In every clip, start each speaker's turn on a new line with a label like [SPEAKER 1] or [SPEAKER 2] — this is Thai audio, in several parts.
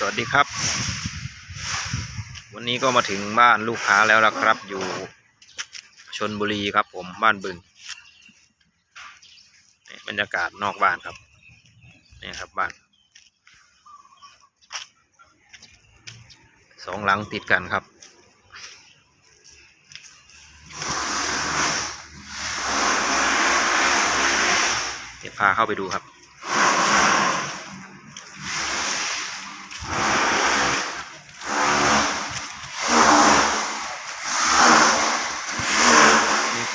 [SPEAKER 1] สวัสดีครับ วันนี้ก็มาถึงบ้านลูกค้าแล้วนะครับ อยู่ชนบุรีครับผมบ้านบึงนี่บรรยากาศนอกบ้านครับนี่ครับบ้านสองหลังติดกันครับเดี๋ยวพาเข้าไปดูครับ มีไฟ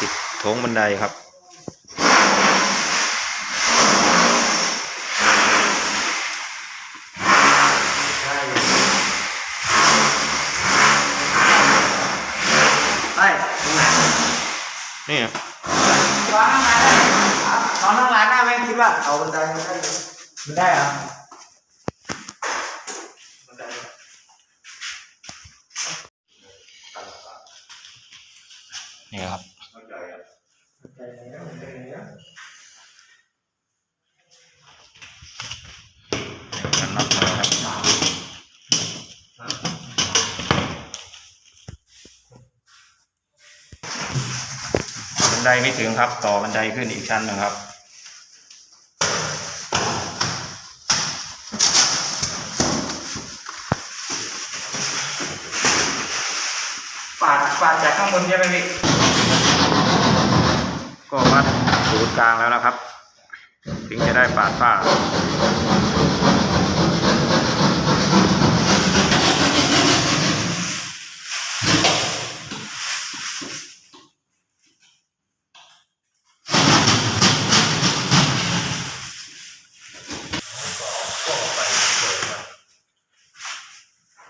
[SPEAKER 1] ติด โถงบันไดครับ
[SPEAKER 2] ไปตรงไหน
[SPEAKER 1] นี่
[SPEAKER 2] วางมาได้ครับนอนนั่งร้านหน้าแม่งคิดว่าเอาบันไดมาได้เลยมันได้เหรอบันได
[SPEAKER 1] นี่ครับ
[SPEAKER 2] บันไดอะ บันไดไหนอะบันะ
[SPEAKER 1] กันน็อตเลยครับบันไดไม่ถึงครับต่อบันไดขึ้นอีกชั้นหนึ่งครับ
[SPEAKER 2] ปาดปาดจากข้างบนใช่ไหมพี่
[SPEAKER 1] ก็วัดศูนย์กลางแล้วนะครับ ถึงจะได้ปาดฝ้า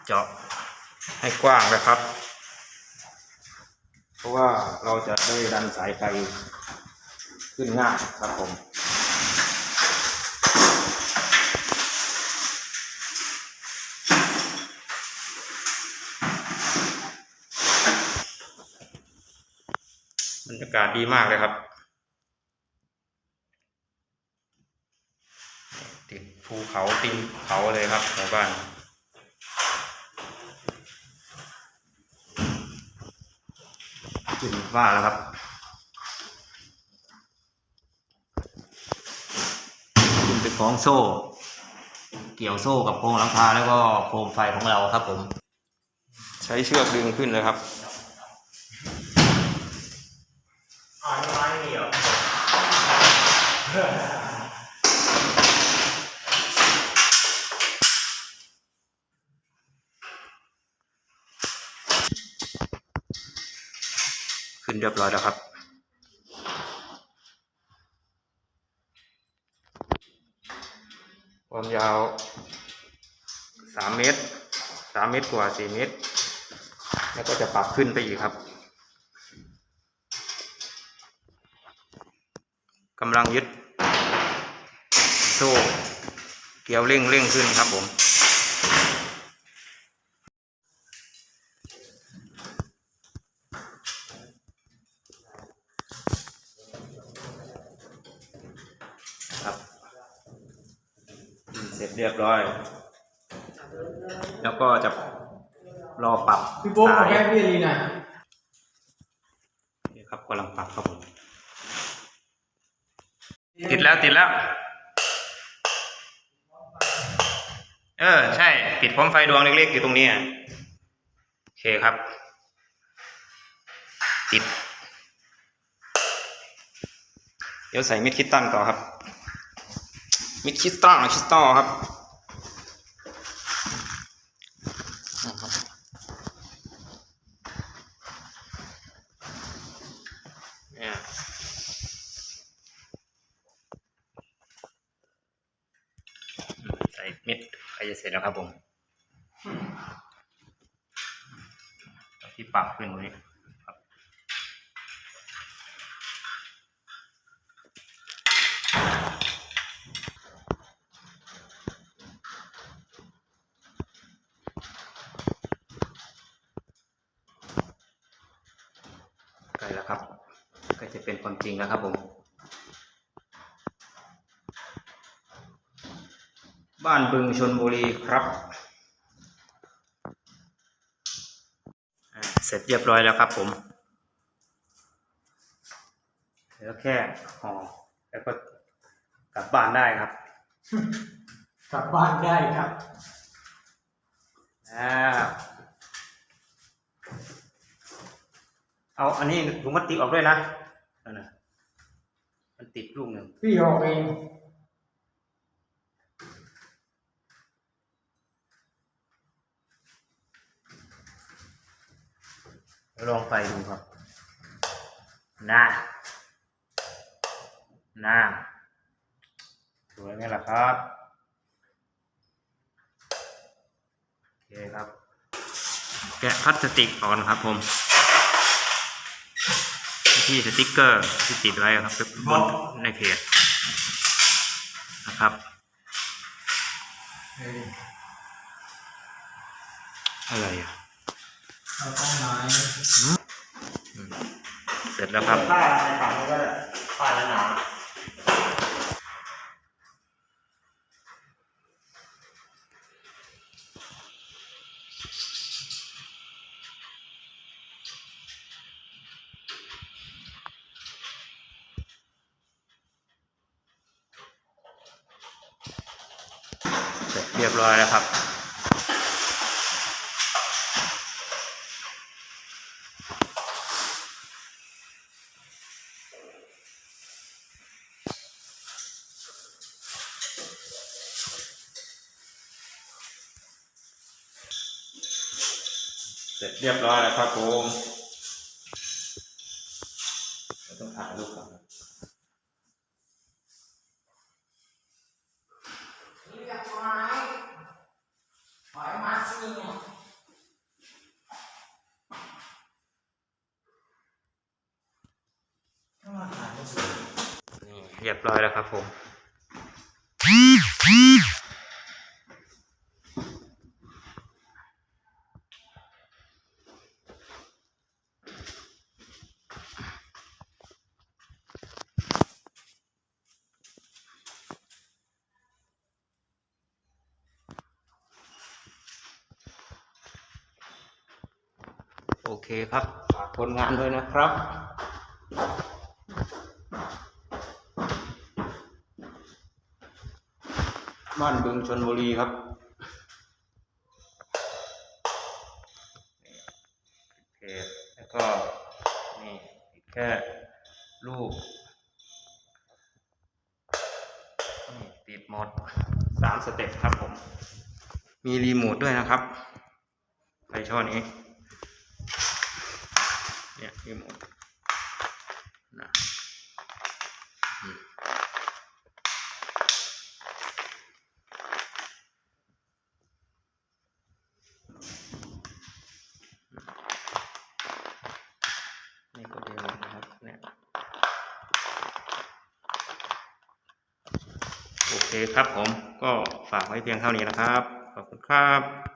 [SPEAKER 1] เจาะให้กว้างนะครับ เพราะว่าเราจะได้ดันสายไฟ ขึ้นง่ายครับผมบรรยากาศดีมากเลยครับติดภูเขาติงเขาเลยครับหมู่บ้านขึ้นว่าแล้วครับ ขึ้นเป็นของโซ่ เกี่ยวโซ่กับโครงหลังคาแล้วก็โคมไฟของเราครับผม ใช้เชือกดึงขึ้นเลยครับ
[SPEAKER 2] อ๋อไม้นี่เหรอ
[SPEAKER 1] ขึ้นเรียบร้อยแล้วครับ ความยาวสามเมตรสามเมตรกว่าสี่เมตร แล้วก็จะปรับขึ้นไปอีกครับกำลังยึดโซ่เกี่ยวเร่งเร่งขึ้นครับผมครับ เสร็จเรียบร้อย แล้วก็จะรอปรับ
[SPEAKER 2] พี่โป๊กขอ
[SPEAKER 1] สาย
[SPEAKER 2] แก้พี่ลีหน่อย
[SPEAKER 1] นี่ครับกำลังปรับครับผมติดแล้วติดแล้ว เออ ใช่ติดพร้อมไฟดวงเล็กๆอยู่ตรงนี้อะโอเคครับ ติด เดี๋ยวใส่มิดคิดตันต่อครับ มิดคิดตันคิดต่อครับนะครับเย้ใส่เมิดใครจะเสร็จแล้วครับผมที่ปรับขึ้นตรงนี้ จะเป็นความจริงแล้วครับผม บ้านบึงชนบุรีครับอ่าเสร็จเรียบร้อยแล้วครับผมเหลือแค่ห่อแล้วก็กลับบ้านได้ครับ
[SPEAKER 2] กลับบ้านได้ครับ
[SPEAKER 1] อ่าเอาอันนี้ถุงพลาสติกออกด้วยนะ นั่นน่ะ มันติดลูกหนึ่ง
[SPEAKER 2] พี่ออกเอง
[SPEAKER 1] ลองไฟดูครับน่าน่าสวยไหมล่ะครับ โอเคครับ แกะพลาสติกออกนะครับผม ที่สติกเกอร์ที่ติดไว้ครับบนในเพจนะครับอะไรอะ
[SPEAKER 2] เอาต้นไม้
[SPEAKER 1] เสร็จแล้วครับ
[SPEAKER 2] ผ้าในถังก็ได้ผ้าหนา
[SPEAKER 1] เรียบร้อยแล้วครับ เสร็จเรียบร้อยแล้วครับผมเราต้องถ่ายรูปก่อนครับ
[SPEAKER 2] เรียบร้อยถอยมาสิเนี่ยต้องมาถ่ายรูป
[SPEAKER 1] นี่เร้อยแล้วครับผมโอเคครับฝากผลงานด้วยนะครับ บ้านบึงชนบุรีครับเพจแล้วก็นี่แค่รูปนี่ติดหมดสามสเต็ปครับผม มีรีโมทด้วยนะครับไฟช่อนี้เนี่ยรีโมทนะอืม นี่ก็ดีนะครับ เนี่ย โอ เคครับผมก็ฝากไว้เพียงเท่านี้นะครับ ขอบคุณครับ